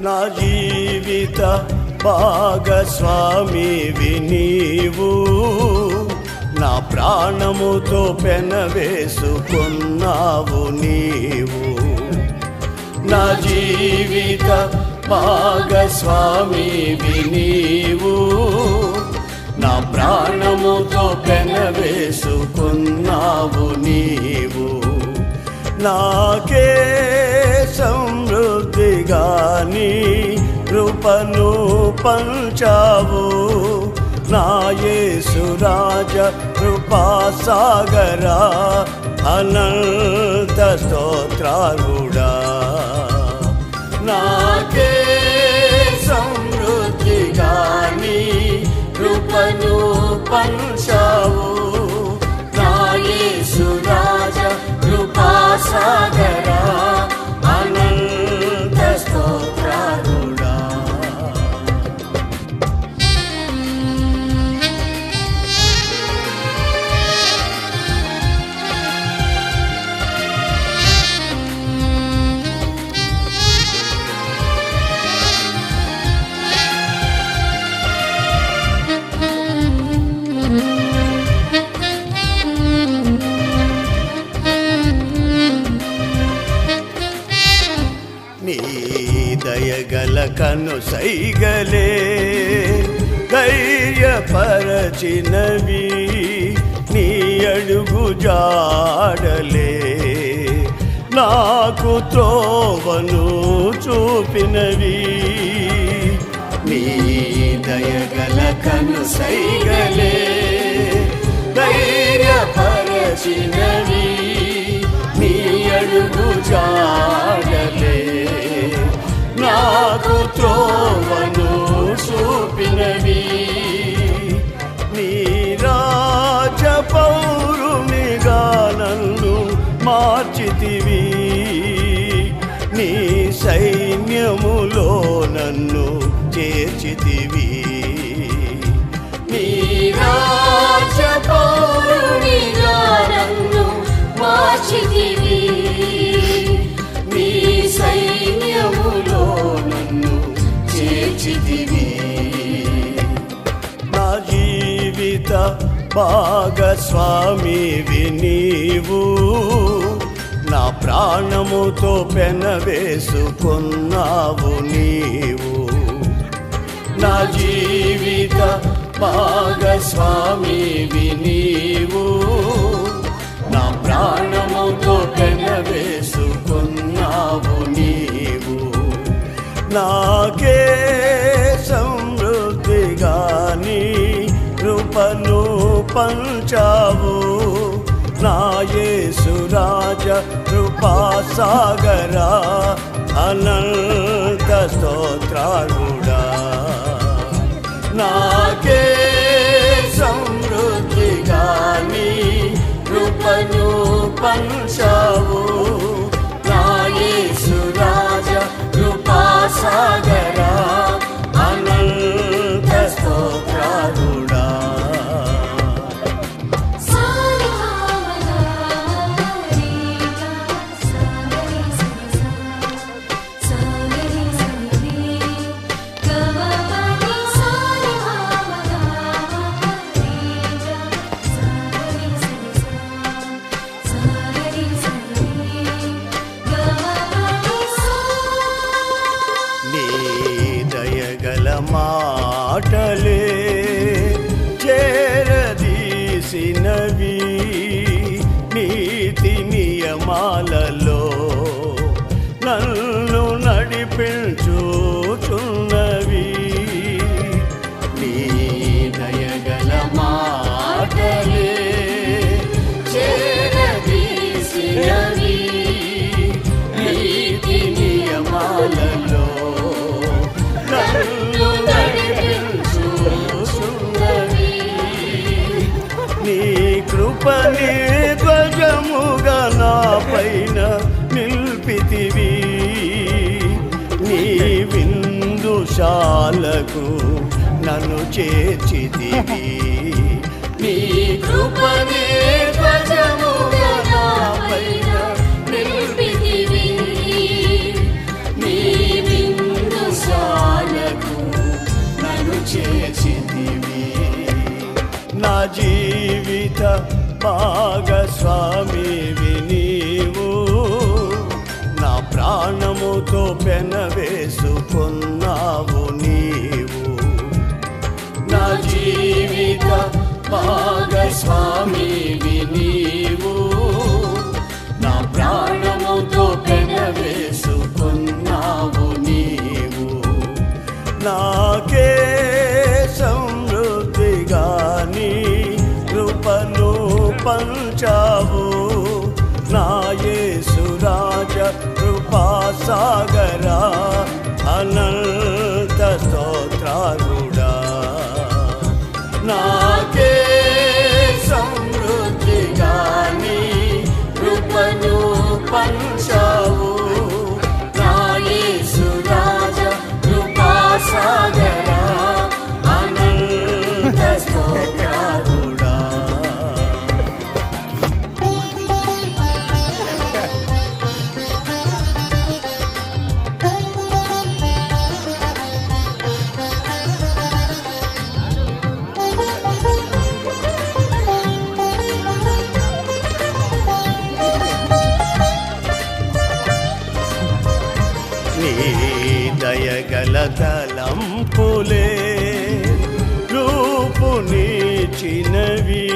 నా జీవిత భాగస్వామి వినీవు. నా ప్రాణముతో పెనవేసుకున్నావు నీవు. నా జీవిత భాగస్వామి వినీవు. నా ప్రాణముతో పెనవేసుకున్నావు నీవు. నాకే కృపను పంచావు. నా యేసురాజ కృపాసాగరా అనంత స్తోత్రాలుడా నాకే సమృద్ధిగాని కృపను పంచావు. నా కృపాసాగరా దయగల కను సైగలే ధైర్యపరచినవి నీ అడుగు జాడలే. నాకు త్రోవను చూపినవి నీ దయగల కను సైగలే ధైర్యపరచినవి నీ అడుగు జాడలే మార్చితివి. నీ సైన్యములో నన్ను చేర్చితివి. నీ రాజ పౌరునిగా నన్ను మార్చితివి. నీ సైన్యములో నన్ను చేర్చితివి. నా జీవిత నా ప్రాణముతో పెనవేసుకున్నావు నీవు. నా జీవిత భాగస్వామివి నీవు. నా ప్రాణముతో పెనవేసుకున్నావు నీవు. నాకే సమృద్ధిగాని రూపను పంచావు. నాయే యేసురాజ కృపాసాగరా అనంత స్తోత్రాలుడా నాకే సమృద్ధిగాని నియమాలలో నన్ను నడిపించుచున్నవి. నీ దయగల మాటలే చేరదీసినవి. నీతి నియమాలలో నన్ను నడిపించుచున్నవి. నీ కృపని ధ్వజముగా పైన నిల్పితివి. నీ ಶಾಲಕು నన్ను చేర్చితివి. నీ కృపనే నీ విందు నన్ను చేర్చితివి. నా జీవిత భాగస్వామి వినీ ప్రాణముతో పెనవేసుకున్నావు నీవు. నా జీవిత భాగస్వామి నీవు. నా ప్రాణముతో పెనవేసుకున్నావు నీవు. నాకే సమృద్ధిగా నీ కృపను పంచావు సాగరా గల తలంపులే రూపునిచ్చినవి